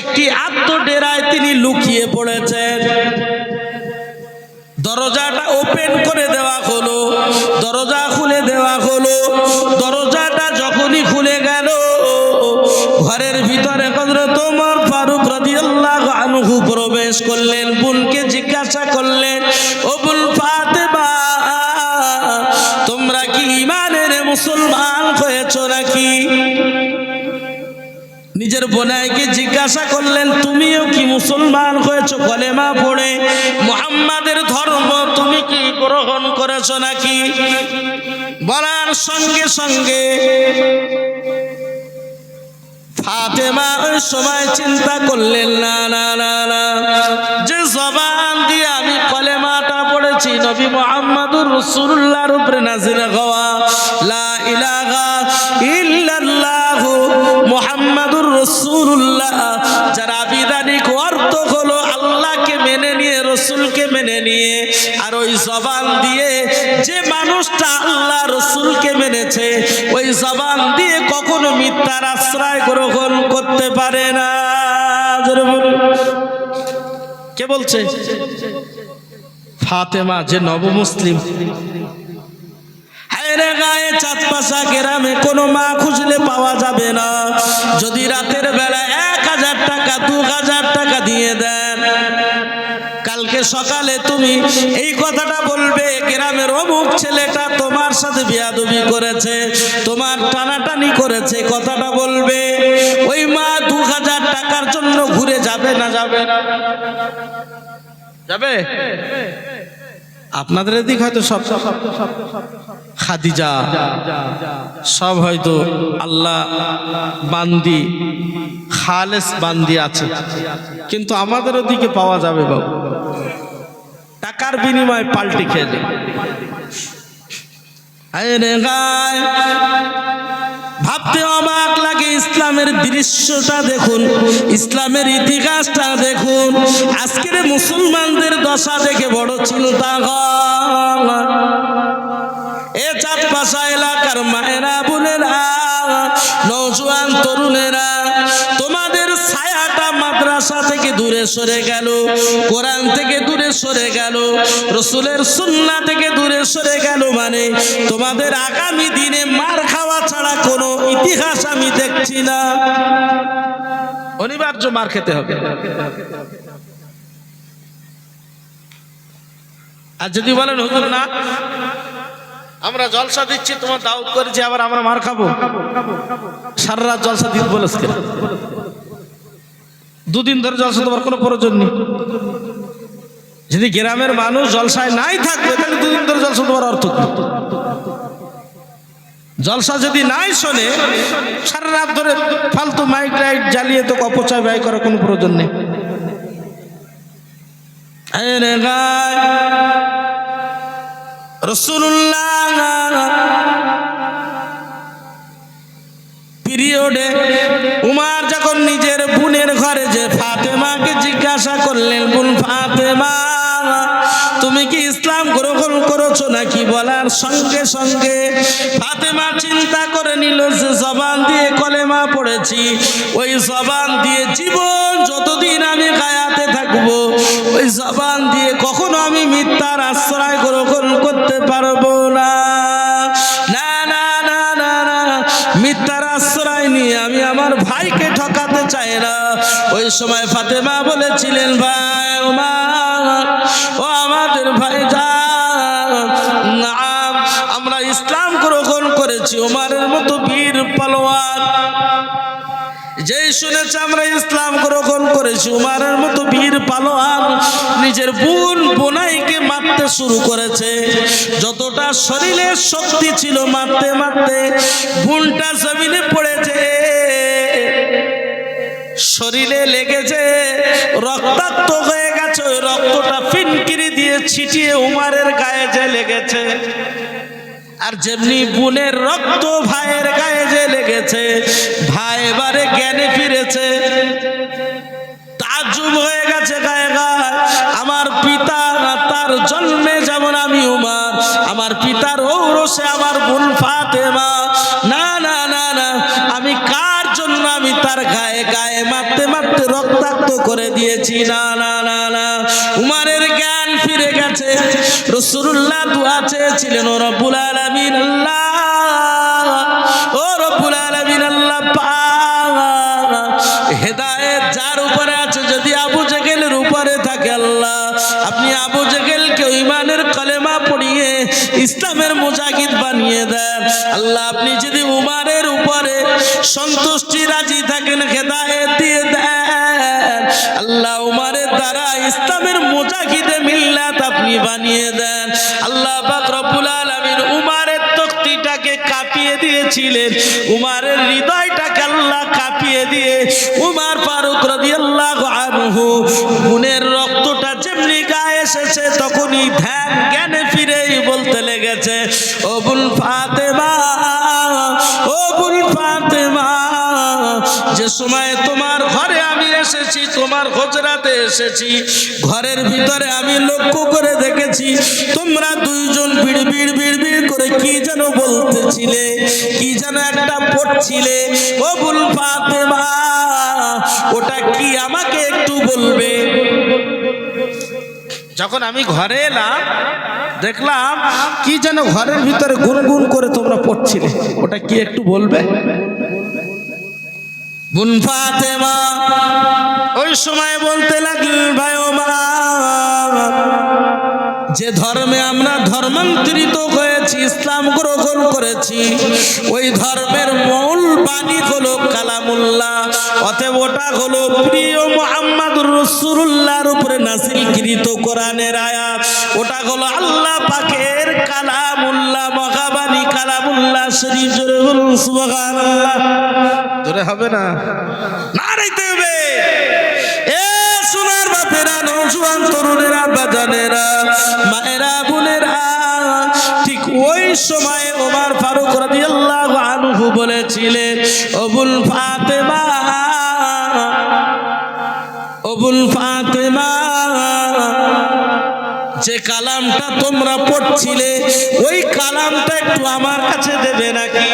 একটি আত্মডেরায় তিনি লুকিয়ে পড়েছেন। দরজাটা ওপেন করে দেওয়া হলো, দরজা খুলে দেওয়া হলো, দরজাটা যখনই খুলে গেল, ঘরের ভিতরে ওমর ফারুক রাদিয়াল্লাহু আনহু প্রবেশ করলেন, বোনকে জিজ্ঞাসা করলেন, ও বুল ফাতেমা, তোমরা কি ইমানের মুসলমান? নিজের বোনাইকে জিজ্ঞাসা করলেন, তুমিও কি মুসলমান হয়েছো? কলেমা পড়ে। মুহাম্মাদের ধর্ম তুমি কি গ্রহণ করেছ নাকি? বলার সঙ্গে সঙ্গে সময় চিন্তা করলেন, না না না না। যে জবান দিয়ে আমি কলেমাটা পড়েছি, নবী মোহাম্মদুর রসুল্লাহর উপরে নাজির হওয়া রসুল্লাহ, যার আবিধানিক অর্থ হলো আল্লাহকে মেনে নিয়ে, রসুলকে মেনে নিয়ে, আর ওই জবান দিয়ে যে মানুষটা আল্লাহ রসুলকে মেনেছে, ওই জবান দিয়ে কখনো মিথ্যার আশ্রয় গ্রহণ করতে পারে না। কে বলছে? ফাতেমা, যে নবমুসলিম। গায়ে চাঁদ পাশা গ্রামে কোনো মা খুঁজলে পাওয়া যাবে না। যদি রাতের বেলা এক হাজার টাকা, দু হাজার টাকা দিয়ে দেন। কালকে সকালে তুমি এই কথাটা বলবে, গ্রামের অমুক ছেলেটা তোমার সাথে বিয়াদবি করেছে, তোমার টানাটানি করেছে। কথাটা বলবে, ওই মা দু হাজার টাকার জন্য ঘুরে যাবে না যাবে না? যাবে? আপনাদের এদিক হয়তো সব খাদিজা, সব হয়তো আল্লাহ বান্দি, খালেস বান্দি আছে। কিন্তু আমাদের ওদিকে পাওয়া যাবে বাবু। টাকার বিনিময়ে পাল্টি খেয়ে নেয়। ভাবতে অবাক লাগে ইসলামের দৃশ্যটা দেখুন, ইসলামের ইতিহাসটা দেখুন। আজকের মুসলমানদের দশা দেখে বড় চিন্তা এ চাঁদ পাশা এলাকার মায়েরা, বোনেরা নৌজওয়ান তরুণেরা, তোমাদের ছায়াটা মাদ্রাসা থেকে দূরে সরে গেল, কোরআন থেকে দূরে সরে গেল, রসুলের সুন্না থেকে দূরে সরে গেল মানে তোমাদের আগামী দিনে মার কোনো ইতিহাস আমি দেখছি না। অনিবার্য মার খেতে হবে। আর যদি বলেন, হুজুর, না, আমরা জলসা দিচ্ছি, তোমার দাউদ করেছি, আবার আমরা মার খাব। সারা রাত জলসা দিতে বলেছে দুদিন ধরে জলসা তোমার কোনো প্রয়োজন নেই। যদি গ্রামের মানুষ জলসায় নাই থাকবে, তাহলে দুদিন ধরে জলসা তোমার অর্থ জলসা যদি নাই শোনে সারা রাত ধরে ফালতু মাইক লাইট জ্বালিয়ে তো অপচয় ব্যয় করার কোনো প্রয়োজন নেই। রসুল্লাহ পিরিয়ডে উমার যখন নিজের বোনের ঘরে যে ফাতেমাকে জিজ্ঞাসা করলেন, বোন ফাতেমা, তুমি কি করেছ নাকি বলার সঙ্গে সঙ্গে? ফাতেমা চিন্তা করে নিল যে জবান দিয়ে কলেমা পড়েছি। ওই জবান দিয়ে জীবন যতদিন আমি গায়াতে থাকব, ওই জবান দিয়ে কখনো আমি মিথ্যার আশ্রয় গ্রহণ করতে পারব না। আমি আমার ভাইকে ঠকাতে চাই না। ওই সময় ফাতেমা বলেছিলেন, ভাই ও মা ও আমাদের ভাই যা ইসলাম গ্রহণ করেছি ওমারের মতো বীর পালোয়ার যেই শুনেছে আমরা ইসলাম গ্রহণ করেছি, উমারের মতো বীর পালোয়ান নিজের বোন বোনাইকে মারতে শুরু করেছে। যতটা শরীরে শক্তি ছিল মারতে মারতে বোনটা জমিনে পড়েছে। শরীরে লেগেছে, রক্তাক্ত হয়ে গেছে, ওই রক্তটা ফিনকিরি দিয়ে ছিটিয়ে উমারের গায়ে যে লেগেছে। আর যেমনি বোনের রক্ত ভাইয়ের গায়ে যে লেগেছে, ভাই এবারে জ্ঞানে ফিরেছে। তাজুব হয়ে গেছে গায়ে গায়ে। আমার পিতা তার জন্মে যেমন আমি উমার, আমার পিতার ঔরসে আমার বোন ফাতেমা। না তার গায়ে গায়ে মারতে মারতে রক্তাক্ত করে দিয়েছি। না না না না। উমারের জ্ঞান ফিরে গেছে। রসুল্লাহ রব্বুল আলামিন ও আলামিন হেদায়েত যার উপরে আছে, যদি আবু জেগেলের উপরে থাকে, আল্লাহ, আপনি আবু জেগেলকে ইমানের কলেমা পড়িয়ে ইসলামের মুজাহিদ বানিয়ে দেন। আল্লাহ, আপনি উপরে সন্তুষ্টি রাজি থাকেন দিয়ে দেন। আল্লাহ উমারের দ্বারা ইসলামের মুজাহিদে মিল্লাত আপনি বানিয়ে দেন। আল্লাহ পাক আলামিন উমারের তক্তিটাকে কাঁপিয়ে দিয়েছিলেন। উমারের হৃদয়টাকে আল্লাহ কাঁপিয়ে দিয়ে উমার ফারুক রাদিয়াল্লাহু আনহু গুণের রক্তটা যেমনি গায়ে এসেছে, তখনই ধ্যান, জ্ঞানে ফিরেই বলতে লেগেছে, ও বুল সময় তোমার ঘরে আমি এসেছি, তোমার হজরাতে এসেছি। ঘরের ভিতরে আমি লক্ষ্য করে দেখেছি, তোমরা দুইজন বিড় বিড় বিড় বিড় করে কি যেন বলতেছিলে, কি যেন একটা পড়ছিলে। ও বুল ফাতেমা, ওটা কি আমাকে একটু বলবে? যখন আমি ঘরে এলাম, দেখলাম কি যেন ঘরের ভিতরে গুনগুন করে তোমরা পড়ছিলে, ওটা কি একটু বলবে? বুন ফাতেমা ওই সময় বলতে লাগলেন ভাই ও যে ধর্মে আমরা ধর্মান্তরিত হয়েছি ইসলাম গ্রহণ করেছি। ওই ধর্মের মূল বাণী হলো কালামুল্লাহ। অতএব ওটা হলো প্রিয় মোহাম্মদুর রসুল্লাহর উপরে নাসিলকৃত কোরআনের আয়াত। ওটা হলো আল্লাহ পাকের কালামুল্লাহ মহাবাণী কালামুল্লাহ শরীফ জোরে বলুন সুবহানাল্লাহ। জোরে হবে না? না রাইতে হবে। এ সোনার বাপেরা নৌজুয়ান তরুণেরা বাজানেরা মায়েরা বোনেরা ওই সময় ওমার ফারুক রাদিয়াল্লাহু আনহু বলেছিলেন, অবুল ফাতেমা অবুল ফাতেমা, যে কালামটা তোমরা পড়ছিলে, ওই কালামটা একটু আমার কাছে দেবে নাকি?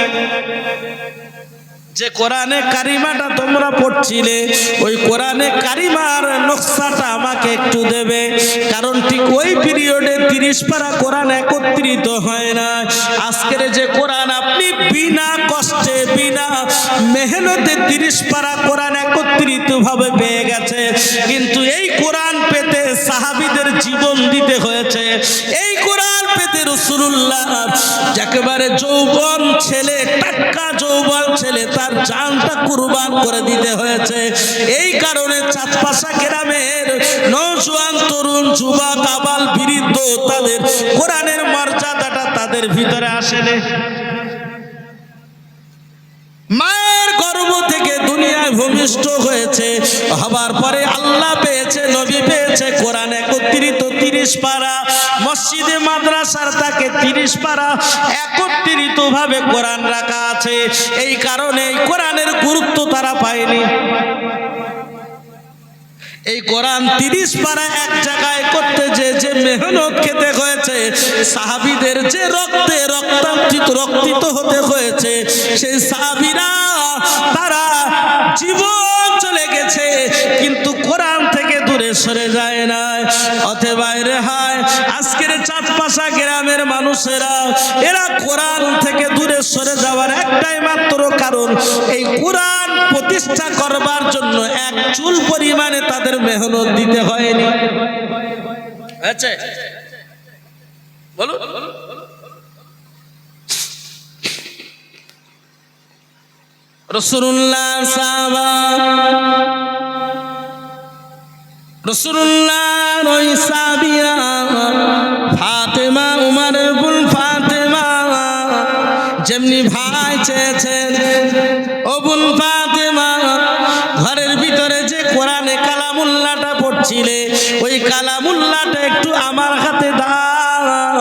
যে কোরআনে কারিমাটা তোমরা পড়ছিলে, ওই কোরআনে কারিমার নকশাটা আমাকে একটু দেবে। কারণ ঠিক ওই পিরিয়ডে তিরিশ পারা কোরআন একত্রিত হয় না। আজকের যে কোরআন আপনি বিনা কষ্টে, বিনা মেহনতে তিরিশ পারা কোরআন একত্রিত ভাবে পেয়ে গেছে। কিন্তু এই কোরআন সাহাবিদের জীবন দিতে হয়েছে। এই কোরআন পেতে রসুল্লাহ একেবারে যৌবন ছেলে, টাটকা যৌবন ছেলে, তার জানটা কুরবান করে দিতে হয়েছে। এই কারণে চাঁদপাশা গ্রামের নৌজোয়ান তরুণ, যুবক, আবাল, বৃদ্ধ, তাদের কোরআনের মর্যাদাটা তাদের ভিতরে আসেনি মায়ের গর্ভ থেকে দুনিয়ায় ভূমিষ্ঠ হয়েছে। হবার পরে আল্লাহ পেয়েছে, নবী পেয়েছে, কোরআন একত্রিত তিরিশ পারা, মসজিদে মাদ্রাসার তাকে তিরিশ পারা একত্রিত ভাবে কোরআন রাখা আছে। এই কারণে কোরআনের গুরুত্ব তারা পায়নি। এই কোরআন তিরিশ পারা এক জায়গায় করতে যে যে মেহনত খেতে হয়েছে, সাহাবিদের যে রক্তে রক্তান্তিত রক্তিত হতে হয়েছে, সেই সাহাবিরা তারা জীবন চলে গেছে, কিন্তু কোরআন সরে যায় না। অথে বাইরে হয়, আজকের চাঁদপাশা গ্রামের মানুষেরা, এরা কোরআন থেকে দূরে সরে যাওয়ার একটাই মাত্র কারণ, এই কোরআন প্রতিষ্ঠা করবার জন্য এক চুল পরিমাণে তাদের মেহনত দিতে হয়নি। আচ্ছা বলুন। রসুল্লাহ সাহাবা ফাতেমা উমার বুল ফাতেমা যেমনি ভাই কালামুল্লাটা ওই কালামুল্লাটা একটু আমার হাতে দাও।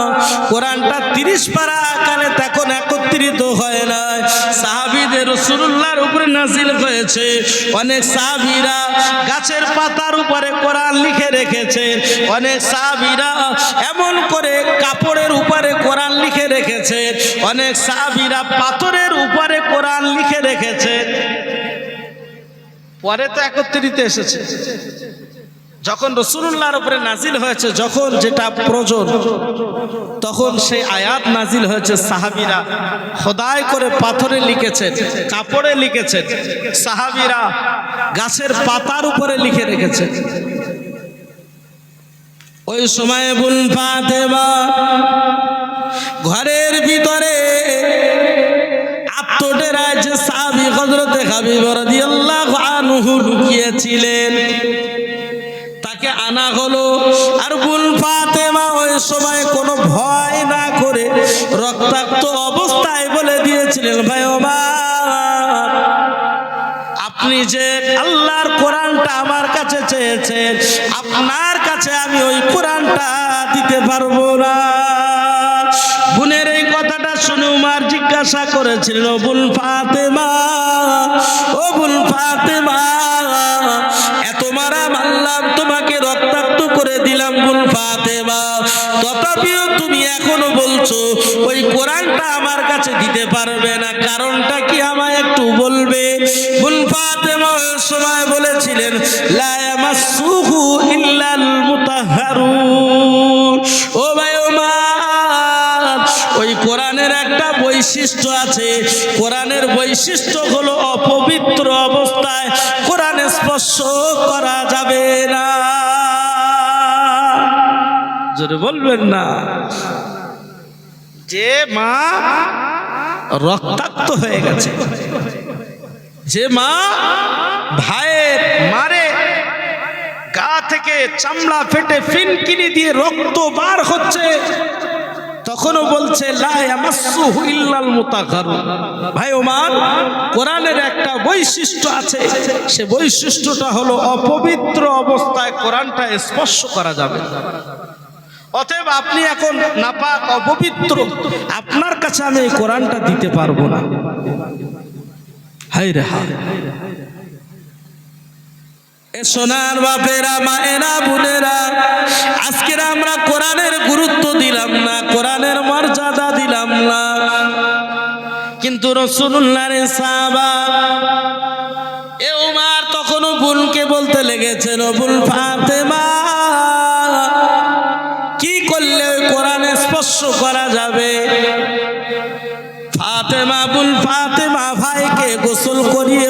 কোরআনটা তিরিশ পারা আকারে তখন একত্রিত হয় না। সাহাবিদের রসুল্লাহর উপরে নাজিল হয়েছে। অনেক সাহাবিরা গাছের পাতার উপরে কোরআন লিখে রেখেছে। অনেক সাহাবিরা এমন করে কাপড়ের উপরে কোরআন লিখে রেখেছে। অনেক সাহাবিরা পাথরের উপরে কোরআন লিখে রেখেছে। পরে তো একত্রিত এসেছে। যখন রসুল্লাহর উপরে নাজিল হয়েছে, যখন যেটা প্রয়োজন, তখন সেই আয়াত নাজিল হয়েছে। সাহাবিরা খোদাই করে পাথরে লিখেছেন, কাপড়ে লিখেছেন। সাহাবিরা গাছের পাতার উপরে লিখে রেখেছেন। ওই সময় বুল ফাতেমা ঘরের ভিতরে আত্মডেরায় যে সাহাবি হজরতে হাবিব রাদিয়াল্লাহু আনহু লুকিয়েছিলেন আনা হলো। আর বুল ফাতেমা ওই সময় কোনো ভয় না করে রক্তাক্ত অবস্থায় বলে দিয়েছিলেন, ভাই আপনি যে আল্লাহর কোরআনটা আমার কাছে চেয়েছেন, আপনার কাছে আমি ওই কোরআনটা দিতে পারব না। বোনের কথাটা শুনে উমার জিজ্ঞাসা করেছিল বুল ফাতেমা ও বুল ফাতেমা, এত মারা মারলাম, তোমাকে রক্তাক্ত করে দিলাম বুল ফাতেমা। তথাপিও তুমি এখনও বলছো, ওই কোরআনটা আমার কাছে দিতে পারবে না, কারণটা কি আমায় একটু বলবে? বুল ফাতেমা সময় বলেছিলেন, লা ইয়ামাসসুহু ইল্লাল বৈশিষ্ট্য আছে। কোরআনের বৈশিষ্ট্য হলো অপবিত্র অবস্থায় কোরআন স্পর্শ করা যাবে না। জোরে বলবেন না। যে মা রক্তাক্ত হয়ে গেছে, যে মা ভাইয়ের মারে গা থেকে চামড়া ফেটে ফিনকিনি দিয়ে রক্ত বার হচ্ছে তখনও বলছে ভাই ওমান, কোরআনের একটা বৈশিষ্ট্য আছে। সে বৈশিষ্ট্যটা হলো অপবিত্র অবস্থায় কোরআনটা স্পর্শ করা যাবে। অতএব আপনি এখন নাপাক, অপবিত্র, আপনার কাছে আমি কোরআনটা দিতে পারব না। হাই রে হাই সোনার বাপেরা, মায়েরা, বোনেরা, আজকের আমরা কোরআনের গুরুত্ব দিলাম না, কোরআনের মর্যাদা দিলাম না। কিন্তু রসুল্লাহ সাহাবা, এ উমার তখনও বোনকে বলতে লেগেছেন বুল ফাতেমা, কি করলে কোরআনে স্পর্শ করা যাবে? ফাতেমা বুল ফাতেমা, ভাইকে গোসল করিয়ে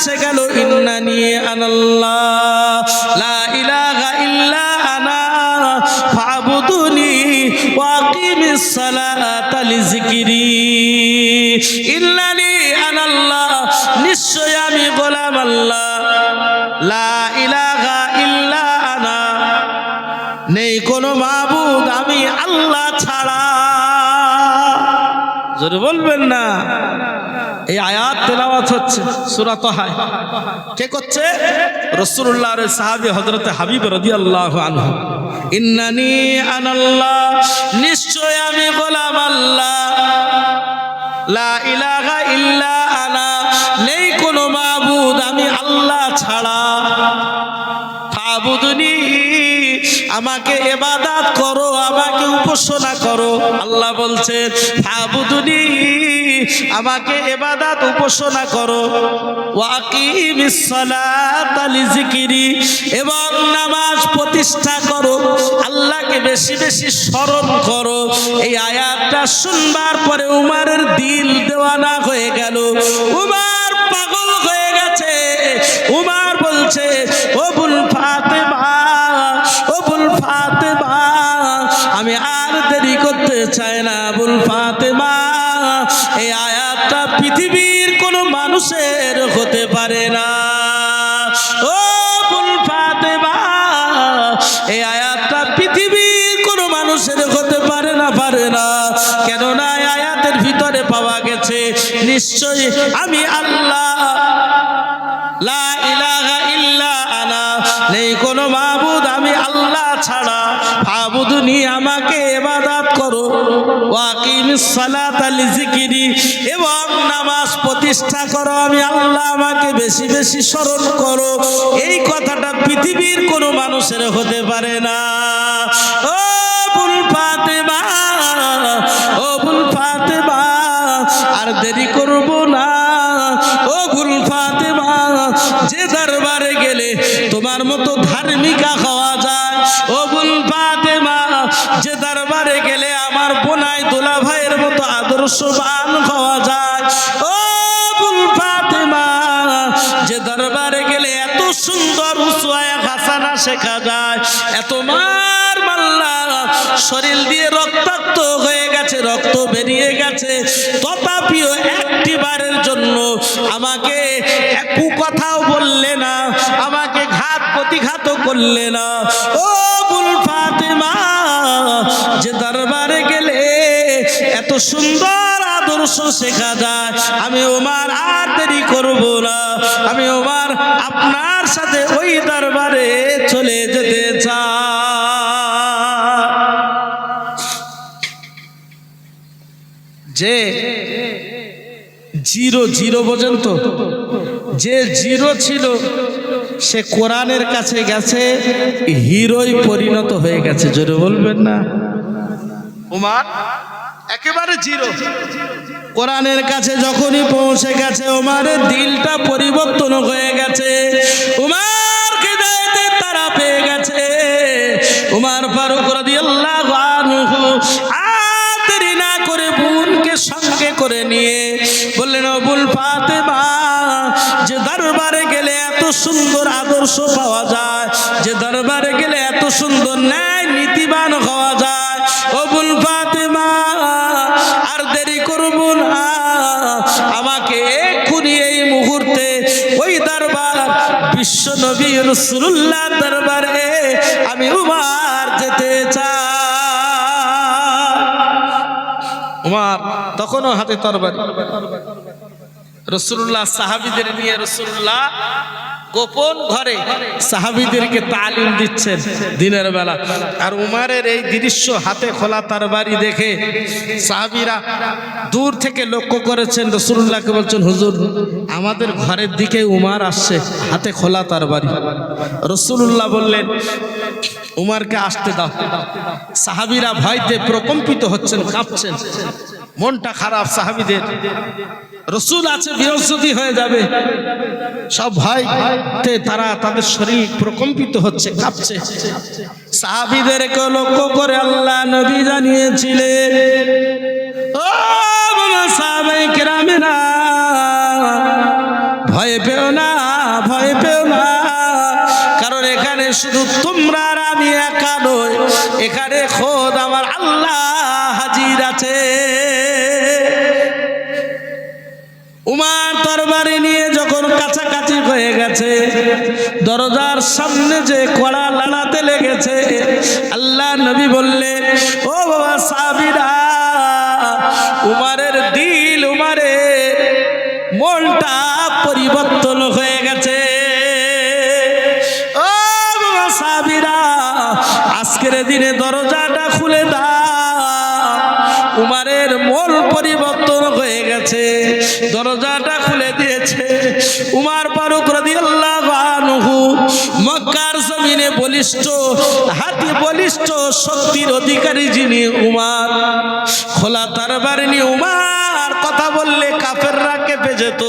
এসে গেল ইন্নানি আনাল্লাহ, লা ইলাহা ইল্লা ইন্নানি আনাল্লাহ, নিশ্চয় আমি গোলাম লা ইল্লা আনা, নেই কোনো মাবুদ আমি আল্লাহ ছাড়া। বলবেন না, এই তেলাওয়াত হচ্ছে সূরা তাহায় কে করছে? রাসূলুল্লাহ এর সাহাবী হযরত হাবিব রাদিয়াল্লাহু আনহু। ইন্নানি আনাল্লাহ, নিশ্চয় আমি গোলাম আল্লাহ। লা ইলাহা ইল্লা আনা, নেই কোনো মাবুদ আমি আল্লাহ ছাড়া। ফাবুদনি আমাকে এবাদাত করো, আমাকে উপাসনা করো। আল্লাহ বলছেন, ফাবুদনি, আমাকে এবাদাত উপাসনা করো। এবং নামাজ প্রতিষ্ঠা করো। আল্লাহকে বেশি বেশি স্মরণ করো। এই আয়াতটা শুনবার পরে উমারের দিল দেওয়ানা হয়ে গেল। উমার পাগল হয়ে গেছে। উমার বলছে, ও বুল ফাতেমা ও বুল ফাতেমা, এই আয়াতটা পৃথিবীর কোনো মানুষের হতে পারে না। ও বুল ফাতেমা, এই আয়াতটা পৃথিবীর কোনো মানুষের হতে পারে না পারে না। কেননা আয়াতের ভিতরে পাওয়া গেছে, নিশ্চয়ই আমি আল্লাহ, লা নেই কোনো মাহবুদ আমি আল্লাহ ছাড়া। ফাবুদনি আমাকে এবাদাত করো। ওয়াকিম সালাত আলি জিকিরি এবং নামাজ প্রতিষ্ঠা করো, আমি আল্লাহ আমাকে বেশি বেশি স্মরণ করো। এই কথাটা পৃথিবীর কোনো মানুষের হতে পারে না। ও বুল ফাতেমা আদর্শবান হওয়া যায়। ও বুল ফাতেমা, যে দরবারে গেলে এত সুন্দর উসওয়ায়ে হাসানা শেখা যায়, এত মার মাল্লা, শরীর দিয়ে রক্তাক্ত হয়ে গেছে, রক্ত বেরিয়ে গেছে। তথাপিও একটি বারের জন্য আমাকে একু কথাও বললে না, আমাকে ঘাত প্রতিঘাত করলে না। ও বুল ফাতেমা, যে দরবারে গেলে সুন্দর আদর্শ শেখা যায়। আমি ওমার আর দেরি করব না। আমি ওমার আপনার সাথে ওই দরবারে চলে যেতে যে জিরো জিরো পর্যন্ত, যে জিরো ছিল, সে কোরআনের কাছে গেছে, হিরোই পরিণত হয়ে গেছে। জোরে বলবেন না। উমার একেবারে জিরো। কোরআনের কাছে যখনই পৌঁছে গেছে উমারের দিলটা পরিবর্তন হয়ে গেছে। উমার হৃদয়তে তারা পেয়ে গেছে। উমার ফারুক রাদিয়াল্লাহু আনহু না করে বোনকে সঙ্গে করে নিয়ে বললেন অবুল ফাতেমা, যে দরবারে গেলে এত সুন্দর আদর্শ পাওয়া যায়, যে দরবারে গেলে এত সুন্দর ন্যায় নীতিবান হওয়া যায় অবুল দেরি আমাকে এক্ষুনি এই মুহূর্তে ওই দরবার, বিশ্ব নবী রসুল্লাহ দরবারে আমি উমার যেতে চাই। উমার, তখনও হাতে তরবারি। রসুল্লাহ সাহাবিদের নিয়ে রসুল্লাহ গোপন ঘরে সাহাবিদেরকে তালিম দিচ্ছেন দিনের বেলা। আর উমারের এই দৃশ্য হাতে খোলা তার বাড়ি দেখে সাহাবিরা দূর থেকে লক্ষ্য করেছেন রসুল্লাহকে বলছেন, হুজুর, আমাদের ঘরের দিকে উমার আসছে, হাতে খোলা তার বাড়ি। রসুল্লাহ বললেন, উমারকে আসতে দাও। সাহাবিরা ভয়তে প্রকম্পিত হচ্ছেন, কাঁপছেন। মনটা খারাপ সাহাবিদের। রসুল আছে বৃহস্পতি হয়ে যাবে। সব ভয় তারা তাদের শরীর প্রকম্পিত হচ্ছে, কাঁপছে। সাহাবিদেরকে লক্ষ্য করে আল্লাহ নবী জানিয়েছিলেন ভয় পেও না, ভয় পেও না। কারণ এখানে শুধু একা নই, এখানে খোদ আমার আল্লাহ হাজির আছে গেছে দরজার সামনে যে কড়া লাড়াতে লেগেছে। আল্লাহ নবী বললেন ও বাবা সাবিরা, উমারের দিল, উমারের মনটা পরিবর্তন হয়ে গেছে। ও বাবা সাবিরা, আজকের দিনে দরজাটা খুলে দাও। উমারের মন পরিবর্তন হয়ে গেছে। দরজাটা খুলে দিয়েছে। উমার জমিনে বলিষ্ঠ, হাতি বলিষ্ঠ, শক্তির অধিকারী যিনি উমার। খোলা তারবারে নিয়ে উমার কথা বললে কাফেররা কেঁপে যেত।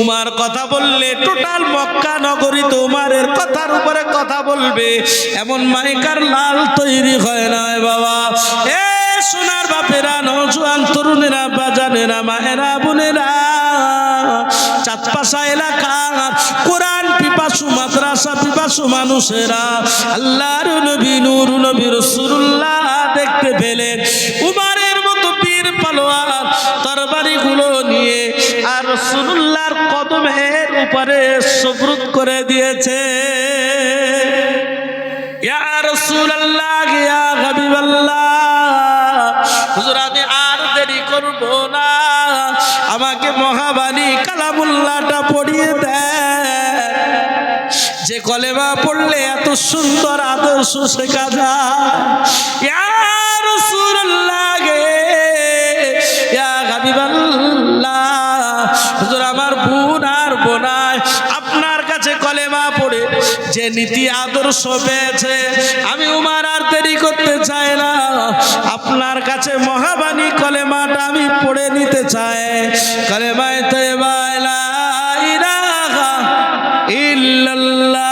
উমার কথা বললে টোটাল মক্কা নগরীতে উমারের কথার উপরে কথা বলবে। এমন মাইকার লাল তৈরি হয় না বাবা। এ সোনার বাপেরা, নজওয়ান তরুণেরা, বাজানেরা, মায়েরা, বোনেরা, চাঁদপাশা এলাকা কোরআন পিপাসু মাদ্রাসা পিপাসু মানুষেরা আল্লাহর নবী, নূর নবী দেখতে পেলেন উমারের মতো তরবারিগুলো নিয়ে আর কদমের উপরে করে দিয়েছে। আমি আর দেরি করব না। আমাকে মহাবাণী কালামুল্লাহটা পড়িয়ে দেন। যে কলেমা পড়লে এত সুন্দর আদর্শ শেখা যায়। রাসূলুল্লাহ গে হাবিবাল্লাহ। হুজুর আমার বোন আর বোনায় আপনার কাছে কলেমা পড়ে যে নীতি আদর্শ পেয়েছে, আমি উমার আর দেরি করতে চাই না। আপনার কাছে মহাবাণী কলেমাটা আমি পড়ে নিতে চাই। কলেমায় তো এবার ইল্লাল্লাহ।